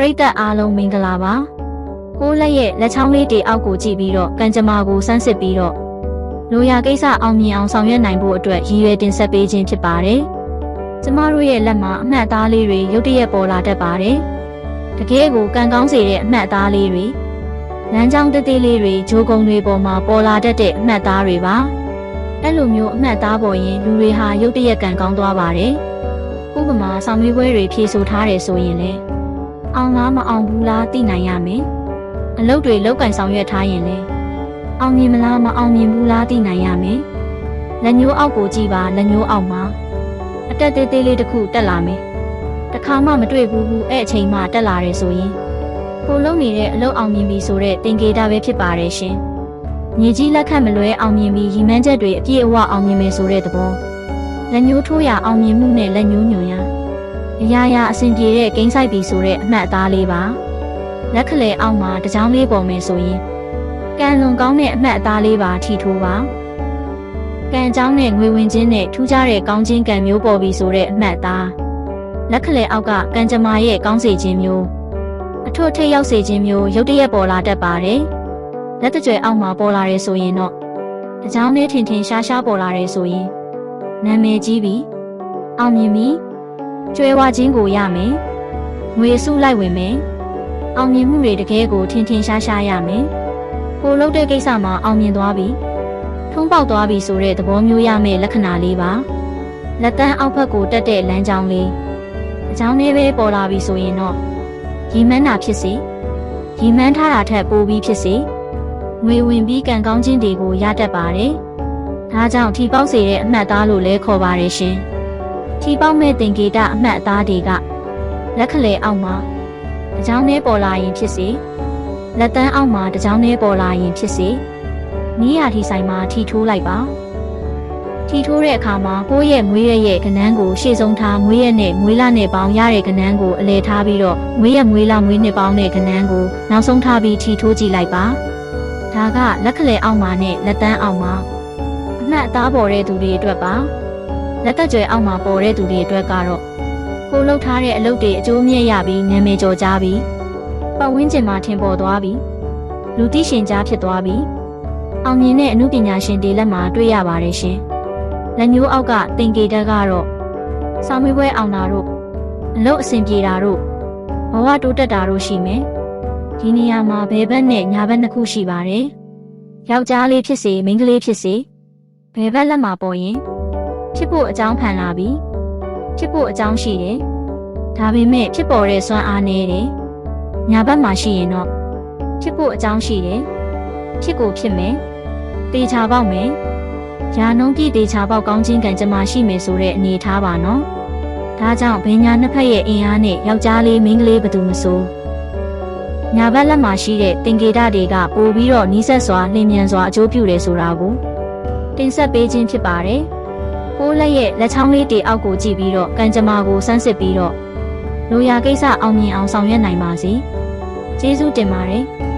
ရိသတ်အားလုံးမင်္ဂလာပါကိုလက်ရဲ့လက်ချောင်းလေးတေအောက်ကိုကြည့်ပြီးတော့ကံကြမ္မာကိုစမ်းစစ်ပြီးတော့လိုရာကိစ္စအောင်မြင်အောင်ဆောင်ရွက်နိုင်ဖို့အတွက်ရည်ရွယ်တင်ဆက်ပေးခြင်းဖြစ်ပါတယ်ကျမတို့ရဲ့လက်မှာအမှတ်အသားလေးတွေရုတ်တရက်ပေါ်လာတတ်ပါတယ်တကယ်ကိုကံကောင်းစေတဲ့အမှတ်အသားလေးတွေလမ်းကြောင်းတသေးလေးတွေဂျိုးကုံတွေပေါ်မှာပေါ်လာတတ်တဲ့အမှတ်အသားတွေပါအဲ့လိုမျိုးအမှတ်အသားပေါ်ရင်လူတွေဟာရုတ်တရက်ကံကောင်းသွားပါတယ်ဥပမာဆောင်မေးပွဲတွေဖြေဆိုထားတယ်ဆိုရင်လေ အောင်လားမအောင်ဘူးလားသိနိုင်ရမယ်အလုပ်တွေလောက်ကင်ဆောင်ရွက်ထားရင်လေအောင်မြင်မလားမအောင်မြင်ဘူးလားသိနိုင်ရမယ်လက်ညှိုးအောက်ကိုကြည့်ပါလက်ညှိုးအောက်မှာအတက်သေးသေးလေးတစ်ခုတက်လာမယ်တခါမှမတွေ့ဘူးဘူးအဲ့အချိန်မှတက်လာတယ်ဆိုရင်ကိုလုံးနေတဲ့အလုပ်အောင်မြင်ပြီဆိုတဲ့သင်္ကေတပဲဖြစ်ပါတယ်ရှင်မြေကြီးလက်ခတ်မလွဲအောင်မြင်ပြီးရီမန်းချက်တွေအပြည့်အဝအောင်မြင်မယ်ဆိုတဲ့သဘောလက်ညှိုးထိုးရအောင်မြင်မှုနဲ့လက်ညှိုးညွန်ရ အရာရာအဆင်ပြေတဲ့ဂိမ်းဆိုင်ပြီဆိုတဲ့အမှတ်အသားလေးပါလက်ခလဲအောက်မှာတစ်ချောင်းလေးပေါ်မယ်ဆိုရင်ကံလွန်ကောင်းတဲ့အမှတ်အသားလေးပါထီထိုးပါကံအကြောင်းနဲ့ငွေဝင်ခြင်းနဲ့ထူးခြားတဲ့ကောင်းခြင်းကံမျိုးပေါ်ပြီဆိုတဲ့အမှတ်အသားလက်ခလဲအောက်ကကံကြမ္မာရဲ့ကောင်းစေခြင်းမျိုးအထွတ်ထိပ်ရောက်စေခြင်းမျိုးရုတ်တရက်ပေါ်လာတတ်ပါတယ်လက်တကြွယ်အောက်မှာပေါ်လာရဲဆိုရင်တော့တစ်ချောင်းလေးထင်ထင်ရှားရှားပေါ်လာရဲဆိုရင်နာမည်ကြီးပြီအောင်မြင်ပြီ ကျွဲဝခြင်းကိုရမယ်ငွေစုလိုက်ဝင်မယ်အောင်မြင်မှုတွေတကယ်ကိုထင်ထင်ရှားရှားရမယ်ကိုလုပ်တဲ့ကိစ္စမှာအောင်မြင်သွားပြီထုံးပေါက်သွားပြီဆိုတဲ့သဘောမျိုးရမယ့်လက္ခဏာလေးပါလက်တန်းအောက်ဘက်ကိုတက်တဲ့လမ်းကြောင်းလေးအကြောင်းလေးပဲပေါ်လာပြီဆိုရင်တော့ရီမန်းတာဖြစ်စေရီမန်းထားတာထက်ပိုပြီးဖြစ်စေငွေဝင်ပြီးကံကောင်းခြင်းတွေကိုရတတ်ပါတယ်ဒါကြောင့်ထီပေါက်စေတဲ့အမှတ်သားလို့လည်းခေါ်ပါတယ်ရှင် ထီပေါက်မဲ့တင်ကေတအမှတ်အသားတွေကလက်ခလဲအောက်မှာတစ်ချောင်းလေးပေါ်လာရင်ဖြစ်စေလက်တန်းအောက်မှာတစ်ချောင်းလေးပေါ်လာရင်ဖြစ်စေနီးရထီဆိုင်မှာထီထိုးလိုက်ပါထီထိုးတဲ့အခါမှာကိုယ့်ရဲ့မွေးရရဲ့ကနန်းကိုရှေ့ဆုံးထားမွေးရနဲ့မွေးလာနဲ့ပေါင်းရတဲ့ကနန်းကိုအလဲထားပြီးတော့မွေးရမွေးလာမွေးနှစ်ပေါင်းတဲ့ကနန်းကိုနောက်ဆုံးထားပြီးထီထိုးကြည့်လိုက်ပါဒါကလက်ခလဲအောက်မှာနဲ့လက်တန်းအောက်မှာအမှတ်အသားပေါ်တဲ့သူတွေအတွက်ပါ လက်သက်ကြွယ်အောက်မှာပေါ်တဲ့သူတွေအတွက်ကတော့ကိုလှုပ်ထားတဲ့အလုပ်တွေအကျိုးမြတ်ရပြီးနာမည်ကျော်ကြပြီးပတ်ဝန်းကျင်မှာထင်ပေါ်သွားပြီးလူသိရှင်ကြားဖြစ်သွားပြီးအောင်မြင်တဲ့အမှုပညာရှင်တွေလက်မှာတွေ့ရပါတယ်ရှင်လက်ညှိုးအောက်ကတင်ကေတက်ကတော့စာမေးပွဲအောင်တာတို့အလုပ်အဆင်ပြေတာတို့ဘဝတိုးတက်တာတို့ရှိမယ်ဒီနေရာမှာဘယ်ဘက်နဲ့ညာဘက်နှစ်ခုရှိပါတယ်ယောက်ျားလေးဖြစ်စေမိန်းကလေးဖြစ်စေဘယ်ဘက်လက်မှာပေါ်ရင် ဖြစ်ဖို့အကြောင်းဖန်လာပြီးဖြစ်ဖို့အကြောင်းရှိတယ်။ဒါပေမဲ့ဖြစ်ပေါ်တဲ့စွမ်းအားနည်းတယ်။ညာဘက်မှာရှိရင်တော့ဖြစ်ဖို့အကြောင်းရှိတယ်။ဖြစ်ကိုဖြစ်မယ်။တေချာပေါက်မယ်။ယာနှုံးပြည့်တေချာပေါက်ကောင်းခြင်းကံကြမ္မာရှိမယ်ဆိုတဲ့အနေထားပါနော်။ဒါကြောင့်ဘင်ညာနှစ်ဖက်ရဲ့အင်အားနဲ့ယောက်ျားလေးမိန်းကလေးဘယ်သူမဆိုညာဘက်လက်မှာရှိတဲ့တင်ကေတတွေကပို့ပြီးတော့နီးစပ်စွာလျင်မြန်စွာအကျိုးပြုတယ်ဆိုတာကိုတင်ဆက်ပေးခြင်းဖြစ်ပါတယ်။ ကိုးလက်ရဲ့လက်ချောင်းလေးတေအောက်ကိုကြည့်ပြီးတော့ကံကြမ္မာကိုစမ်းစစ်ပြီးတော့လိုရာကိစ္စအောင်မြင်အောင်ဆောင်ရွက်နိုင်ပါစေ။ကျေးဇူးတင်ပါတယ်။